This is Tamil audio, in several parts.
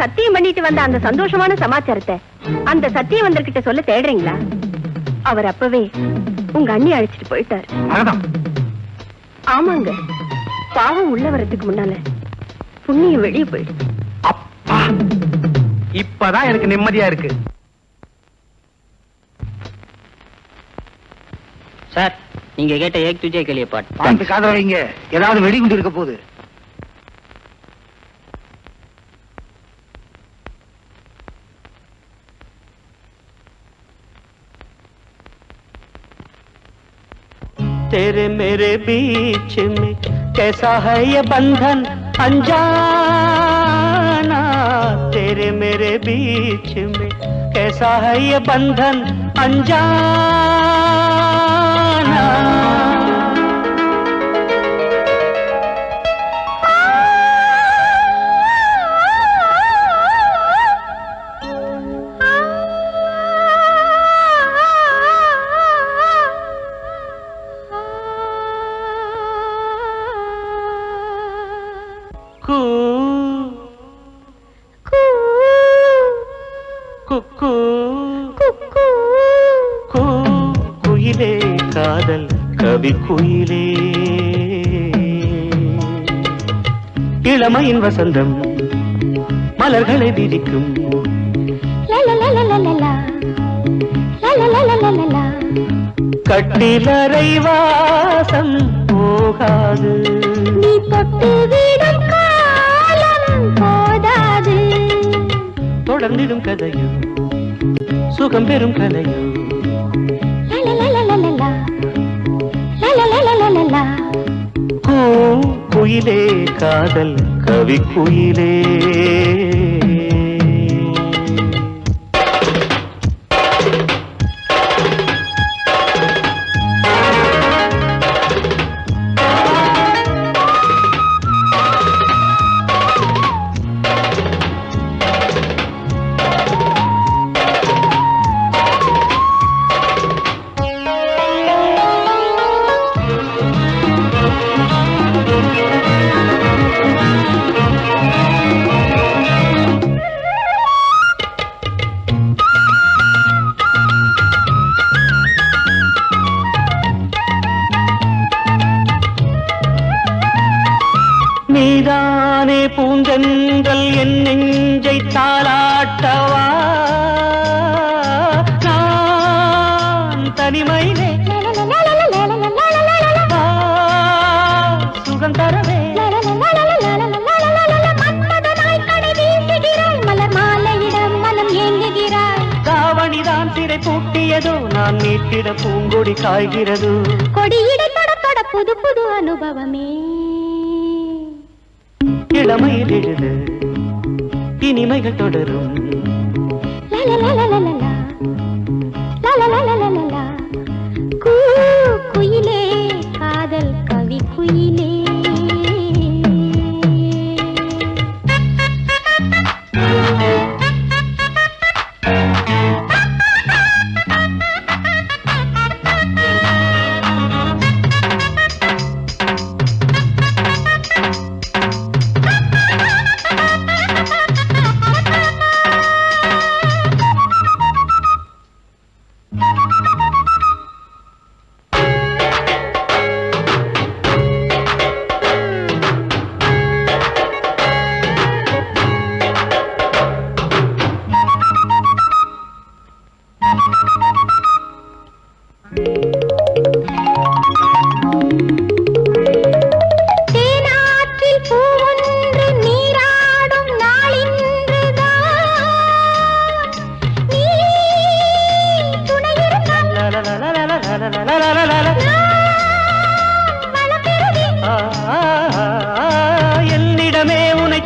சத்தியம் பண்ணிட்டு வந்த அந்த சந்தோஷமான சமாச்சாரத்தை அந்த சத்தியவந்தர்கிட்ட சொல்ல தேடுறீங்களா? அவர் அப்பவே உங்க அண்ணி அழைச்சிட்டு போயிட்டாரு. ஆமாங்க. பாவம் உள்ள வரதுக்கு முன்னால புண்ணியம் வெளியே போயிடுச்சு. அப்பா இப்பதான் எனக்கு நிம்மதியா இருக்கு. சார் நீங்க கேட்ட ஏக் துஜே கேளிய பாட் பார்த்து காத வைங்க. ஏதாவது வெடிகுண்டு இருக்க போகுது. तेरे मेरे बीच में कैसा है ये बंधन अनजाना? तेरे मेरे बीच में कैसा है ये बंधन अनजाना? குக்கு கூ குயிலே காதல் கவி குயிலே இளமையின் வசந்தம் மலர்களை விதிக்கும் கட்டிலறை வாசம் போகாது நீ தொட்டு விடும் தொடர்ந்திடும் கதையோ? சுகம் பெறும் கலையோ? கூ குயிலே காதல் கவி குயிலே. நீதானே பூந்தென்றல் என் நெஞ்சை தாளாட்டவா? நான் தனிமையிலே சுகம் தரவே. பூட்டியதோ நான் நீட்டிட பூங்கொடி காய்கிறது. கொடியிட தொட தொட புது புது அனுபவமே. இளமையில் எழுது இனிமைகள் தொடரும்.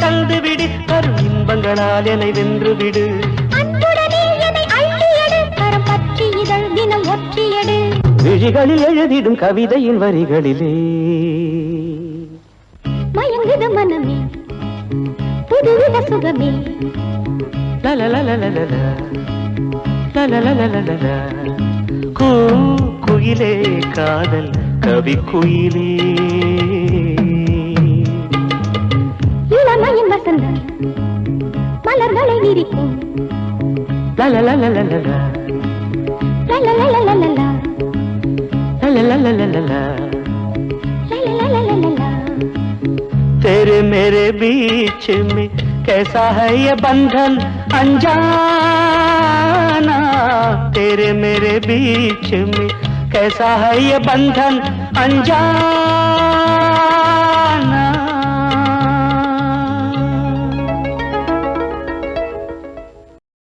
தந்து விடு தரும் இன்பங்களால் என்னை வென்று விடு விழிகளில் எழுதிடும் கவிதையின் வரிகளிலே. மயங்குது மனமே புதுவித சுகமே. குயிலே காதல் கவி குயிலே. லா லா. லலலலலலலா. तेरे मेरे बीच में कैसा है ये बंधन अनजाना तेरे मेरे बीच में कैसा है ये बंधन अनजाना